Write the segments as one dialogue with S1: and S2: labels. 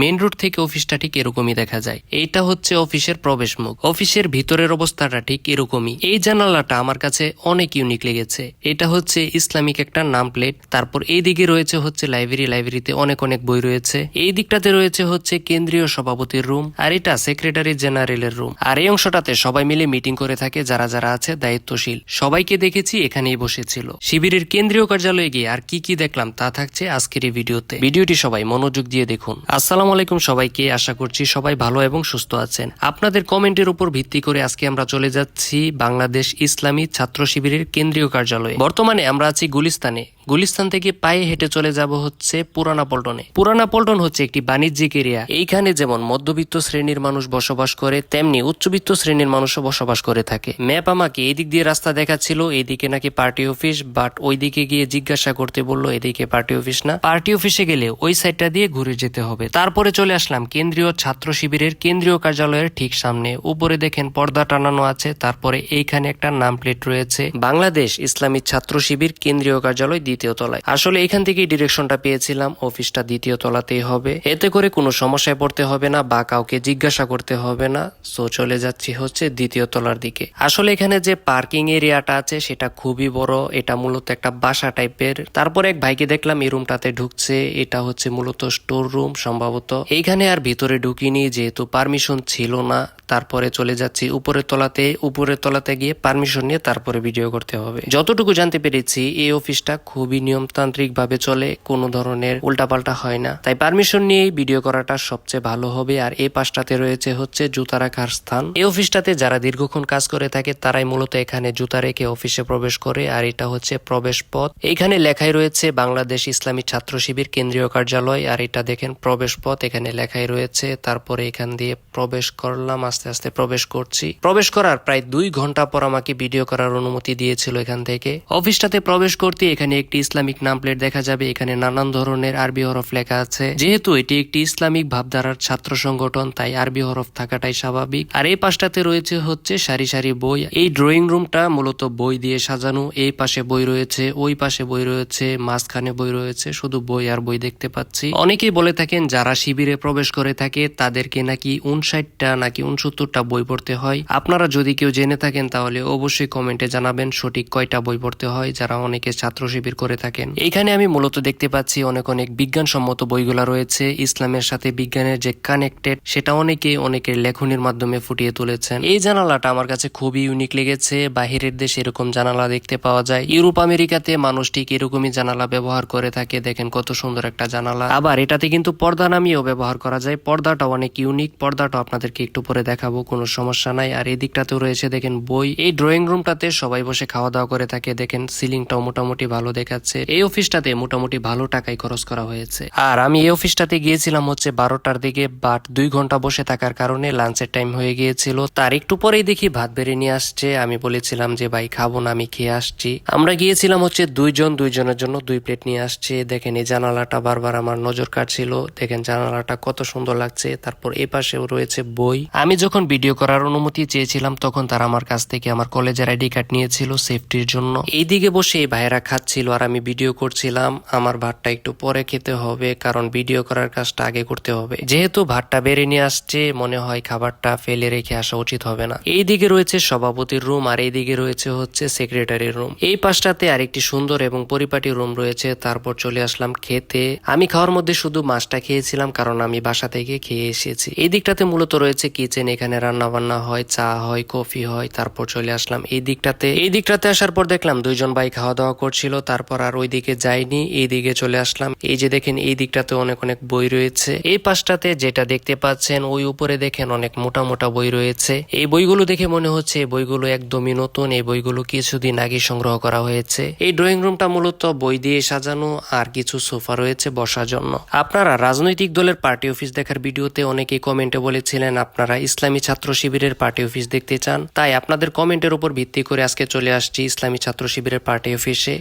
S1: Main road থেকে অফিসটা ঠিক এরকমই দেখা যায়। এইটা হচ্ছে অফিসের প্রবেশ মুখ অফিসের ভিতরের অবস্থাটা ঠিক এরকমই। এই জানালাটা আমার কাছে অনেক ইউনিক লেগেছে। এটা হচ্ছে ইসলামিক একটা নাম প্লেট তারপর এই দিকে রয়েছে হচ্ছে লাইব্রেরি লাইব্রেরিতে অনেক অনেক বই রয়েছে। এই দিকটাতে রয়েছে হচ্ছে কেন্দ্রীয় সভাপতির রুম আর এটা সেক্রেটারি জেনারেলের রুম আর এই অংশটাতে সবাই মিলে মিটিং করে থাকে যারা যারা আছে দায়িত্বশীল। সবাইকে দেখেছি, এখানেই বসেছিল। শিবিরের কেন্দ্রীয় কার্যালয়ে গিয়ে আর কি কি দেখলাম তা থাকছে আজকের এই ভিডিওতে। ভিডিওটি সবাই মনোযোগ দিয়ে দেখুন। আসসালামু আলাইকুম সবাইকে। আশা করছি সবাই ভালো এবং সুস্থ আছেন। আপনাদের কমেন্টের উপর ভিত্তি করে আজকে আমরা চলে যাচ্ছি বাংলাদেশ ইসলামী ছাত্র শিবিরের কেন্দ্রীয় কার্যালয়ে। বর্তমানে আমরা আছি গুলিস্তানে। গুলিস্তান থেকে পায়ে হেঁটে চলে যাব হচ্ছে পুরানা পল্টনে। পুরানা পল্টন হচ্ছে একটি বাণিজ্যিক এরিয়া। এইখানে যেমন মধ্যবিত্ত শ্রেণির মানুষ বসবাস করে, তেমনি উচ্চবিত্ত শ্রেণির মানুষও বসবাস করে থাকে। ম্যাপ আমাকে এদিক দিয়ে রাস্তা দেখাচ্ছিল, এদিকে নাকি পার্টি অফিস, বাট ওইদিকে গিয়ে জিজ্ঞাসা করতে বলল, এদিকে পার্টি অফিস না? পার্টি অফিসে গেলে ওই সাইডটা দিয়ে ঘুরে যেতে হবে। তারপরে চলে আসলাম কেন্দ্রীয় ছাত্র শিবিরের কেন্দ্রীয় কার্যালয়ের ঠিক সামনে। উপরে দেখেন পর্দা টানানো আছে, তারপরে এইখানে একটা নাম প্লেট রয়েছে। বাংলাদেশ ইসলামী ছাত্র শিবির কেন্দ্রীয় কার্যালয় দ্বিতীয় তলায়। আসলে এখান থেকেই ডিরেকশনটা পেয়েছিলাম, অফিসটা দ্বিতীয় তলাতেই হবে। এতে করে কোনো সমস্যায় পড়তে হবে না, বা কাউকে জিজ্ঞাসা করতে হবে না। সো চলে যাচ্ছি হচ্ছে দ্বিতীয় তলার দিকে। আসলে এখানে যে পার্কিং এরিয়াটা আছে, সেটা খুবই বড়। এটা মূলত একটা বাসা টাইপের। তারপর এক ভাইকে দেখলাম এই রুমটাতে ঢুকছে। এটা হচ্ছে মূলত স্টোর রুম সম্ভবত। এইখানে আর ভিতরে ঢুকিনি, যেহেতু পারমিশন ছিল না। তারপরে চলে যাচ্ছি উপরের তলাতে। উপরের তলাতে গিয়ে পারমিশন নিয়ে তারপরে ভিডিও করতে হবে। যতটুকু জানতে পেরেছি, এই অফিসটা খুবই নিয়মতান্ত্রিক ভাবে চলে, কোনো ধরনের উল্টাপাল্টা হয় না। তাই পারমিশন নিয়েই ভিডিও করাটা সবচেয়ে ভালো হবে। আর এই পাশটাতে রয়েছে হচ্ছে জুতা রাখার স্থান। এই অফিসটাতে যারা দীর্ঘক্ষণ কাজ করে থাকে, তারাই মূলত এখানে জুতা রেখে অফিসে প্রবেশ করে। আর এটা হচ্ছে প্রবেশ পথ। এইখানে লেখাই রয়েছে বাংলাদেশ ইসলামী ছাত্র শিবির কেন্দ্রীয় কার্যালয়। আর এটা দেখেন প্রবেশ পথ। এখানে লেখাই রয়েছে, তারপরে এখান দিয়ে প্রবেশ করলাম, আস্তে আস্তে প্রবেশ করছি। প্রবেশ করার প্রায় দুই ঘণ্টা পর আমাকে ভিডিও করার অনুমতি দিয়েছিল এখান থেকে। অফিসটাতে প্রবেশ করতে এখানে একটি ইসলামিক নাম প্লেট দেখা যাবে, এখানে নানান ধরনের আরবি হরফ লেখা আছে। যেহেতু এটি একটি ইসলামিক ভাবধারার ছাত্র সংগঠন, তাই আরবি হরফ থাকাটাই স্বাভাবিক। আর এই পাশটাতে রয়েছে হচ্ছে সারি সারি বই। এই ড্রয়িং রুমটা মূলত বই দিয়ে সাজানো। এই পাশে বই রয়েছে, ওই পাশে বই রয়েছে, মাঝখানে বই রয়েছে, শুধু বই আর বই দেখতে পাচ্ছি। অনেকেই বলে থাকেন, যারা শিবিরে প্রবেশ করে থাকে, তাদেরকে নাকি উনষাটটা নাকি উনসত্তরটা বই পড়তে হয়। আপনারা যদি কেউ জেনে থাকেন, তাহলে অবশ্যই কমেন্টে জানাবেন সঠিক কয়টা বই পড়তে হয়, যারা অনেকে ছাত্র শিবির করে থাকেন। এইখানে আমি মূলত দেখতে পাচ্ছি অনেক অনেক বিজ্ঞানসম্মত বইগুলো রয়েছে। ইসলামের সাথে বিজ্ঞানের যে কানেক্টেড সেটা অনেকে অনেকের লেখনির মাধ্যমে ফুটিয়ে তুলেছেন। এই জানালাটা আমার কাছে খুবই ইউনিক লেগেছে। বাহিরের দেশে এরকম জানালা দেখতে পাওয়া যায়। ইউরোপ, আমেরিকাতে মানুষ ঠিক এরকমই জানালা ব্যবহার করে থাকে। দেখেন কত সুন্দর একটা জানালা। আবার এটাতে কিন্তু পর্দা নামিয়েও ব্যবহার করা যায়। পর্দাটা অনেক ইউনিক পর্দাটা আপনাদেরকে একটু পরে দেখাবো, কোনো সমস্যা নাই। আর এই দিকটাতেও রয়েছে, দেখেন বই। এই ড্রয়িং রুমটাতে সবাই বসে খাওয়া দাওয়া করে থাকে। দেখেন সিলিংটাও মোটামুটি ভালো দেখাচ্ছে। এই অফিসটাতে মোটামুটি ভালো টাকাই খরচ করা হয়েছে। আর আমি এই অফিসটাতে গিয়েছিলাম হচ্ছে বারোটার দিকে বাট দুই ঘণ্টা বসে থাকার কারণে লাঞ্চের টাইম হয়ে গিয়েছিল। তার একটু পরেই দেখি ভাত বেড়ে নিয়ে আসছে। আমি বলেছিলাম যে, ভাই, খাব না, আমি খেয়ে আসছি। আমরা গিয়েছিলাম হচ্ছে দুইজন, দুইজনের জন্য দুই প্লেট নিয়ে আসছে। দেখেন এই জানালাটা বারবার আমার নজর কাটছিল দেখেন জানালাটা কত সুন্দর লাগছে। তারপর এ পাশেও রয়েছে বই। আমি যখন ভিডিও করার অনুমতি চেয়েছিলাম, তখন তারা আমার কাছ থেকে আমার কলেজের আইডি কার্ড নিয়েছিল সেফটির জন্য। এইদিকে বসে এই ভাইয়েরা খাচ্ছিল আর আমি ভিডিও করছিলাম, আমার ভাতটা একটু পরে খেতে হবে, কারণ ভিডিও করার কাজটা আগে করতে হবে। যেহেতু ভাতটা বেড়ে নিয়ে আসছে, মনে হয় খাবারটা ফেলে রেখে আসা উচিত হবে না। এইদিকে রয়েছে সভাপতির রুম, আর এইদিকে রয়েছে হচ্ছে সেক্রেটারির রুম। এই পাশটাতে আরেকটি সুন্দর এবং পরিপাটি রুম রয়েছে, তারপর চলে আসলাম খেতে। আমি খাওয়ার মধ্যে শুধু মাছটা খেয়েছিলাম, কারণ আমি বাসা থেকে খেয়ে এসেছি। এই দিকটাতে মূলত রয়েছে কিচেন, এখানে রান্না বান্না হয়, চা হয়, কফি হয়, তারপর চলে আসলাম এই দিকটাতে এই দিকটাতে আসার পর দেখলাম দুইজন ভাই খাওয়া দাওয়া করছিল, তারপর আর ওই দিকে যাইনি এই দিকে চলে আসলাম। এই যে দেখেন, এই দিকটাতে অনেক অনেক বই রয়েছে। এই পাশটাতে যেটা দেখতে পাচ্ছেন, ওই উপরে দেখেন অনেক মোটা মোটা বই রয়েছে। এই বইগুলো দেখে মনে হচ্ছে এই বইগুলো একদমই নতুন। এই বইগুলো কিছুদিন আগে সংগ্রহ করা হয়েছে। এই ড্রয়িং রুমটা মূলত বই দিয়ে সাজানো আর কিছু সোফা রয়েছে বসার জন্য। আপনারা রাজনৈতিক দলের পার্টি অফিস দেখার ভিডিওতে অনেকেই কমেন্টে বলেছিলেন, আপনারা ইসলামী ছাত্র শিবিরের পার্টি অফিস দেখতে চান? তাই আপনাদের কমেন্টের উপর ভিত্তি করে আজকে চলে আসছি ইসলামী ছাত্র শিবিরের পার্টি অফিসে।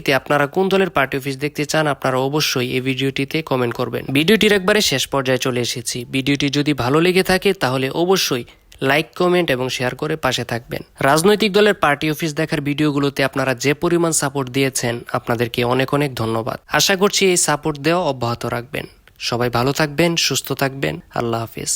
S1: পরবর্তীতে আপনারা কোন দলের পার্টি অফিস দেখতে চান, আপনারা অবশ্যই এই ভিডিওটিতে কমেন্ট করবেন। ভিডিওটির একবারে শেষ পর্যায়ে চলে এসেছি। ভিডিওটি যদি ভালো লেগে থাকে, তাহলে অবশ্যই লাইক কমেন্ট এবং শেয়ার করে পাশে থাকবেন। রাজনৈতিক দলের পার্টি অফিস দেখার ভিডিওগুলোতে আপনারা যে পরিমাণ সাপোর্ট দিয়েছেন, আপনাদেরকে অনেক অনেক ধন্যবাদ। আশা করছি এই সাপোর্ট দেওয়া অব্যাহত রাখবেন। সবাই ভালো থাকবেন, সুস্থ থাকবেন। আল্লাহ হাফিজ।